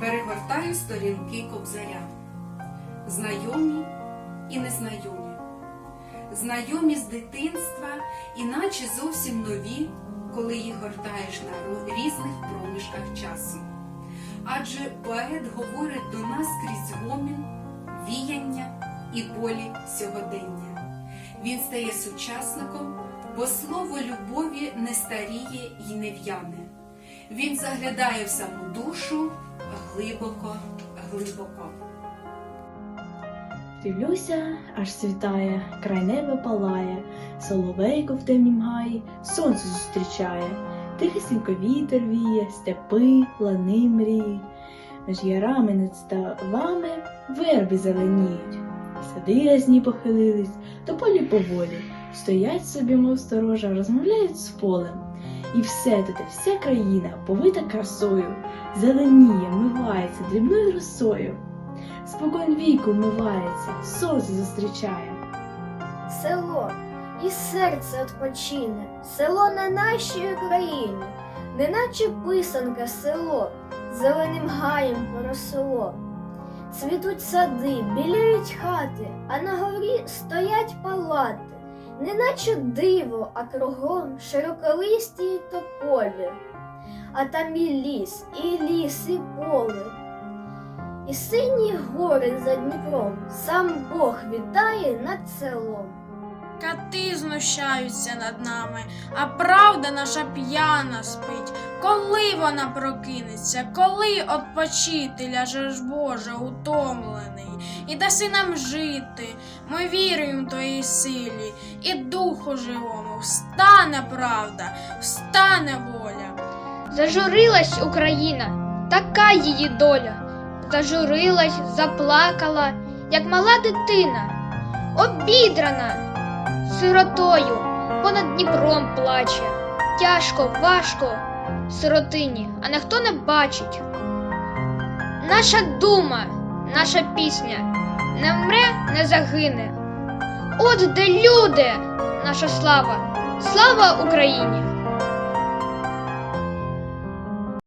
перегортаю сторінки кобзаря. Знайомі і незнайомі. Знайомі з дитинства, іначе зовсім нові, коли їх гортаєш на різних проміжках часу. Адже поет говорить до нас крізь гомін, віяння і болі сьогодення. Він стає сучасником, бо слово любові не старіє й не в'яне. Він заглядає в саму душу глибоко, глибоко. Дивлюся, аж світає, край неба палає, соловейко в темнім гаї, сонце зустрічає, тихесенько вітер віє, степи, лани мріють. Між ярами над ставами верби зеленіють. Сади рязні похилились, то полі поволі, стоять собі, мов сторожа, розмовляють з полем. І все тут, вся країна повита красою, зеленіє, мивається дрібною росою. Спокон віку вмивається, сонце зустрічає. село, і серце відпочине, село на нашій Україні, неначе писанка село, зеленим гаєм поросело. Цвітуть сади, біліють хати, а на горі стоять палати, неначе диво, а кругом широколисті тополі. А там і ліс, і ліс, і поле. І сині гори за Дніпром сам Бог вітає над селом. Кати знущаються над нами, а правда наша п'яна спить. Коли вона прокинеться, коли отпочити? Ляжеш Боже утомлений, і даси нам жити, ми віруємо в твоїй силі, і духу живому. Встане правда, встане воля. Зажурилась Україна, така її доля. Зажурилась, заплакала, як мала дитина, обідрана сиротою, понад Дніпром плаче. Тяжко, важко сиротині, а ніхто не бачить. Наша дума, наша пісня не вмре, не загине. От де люди, наша слава, слава Україні!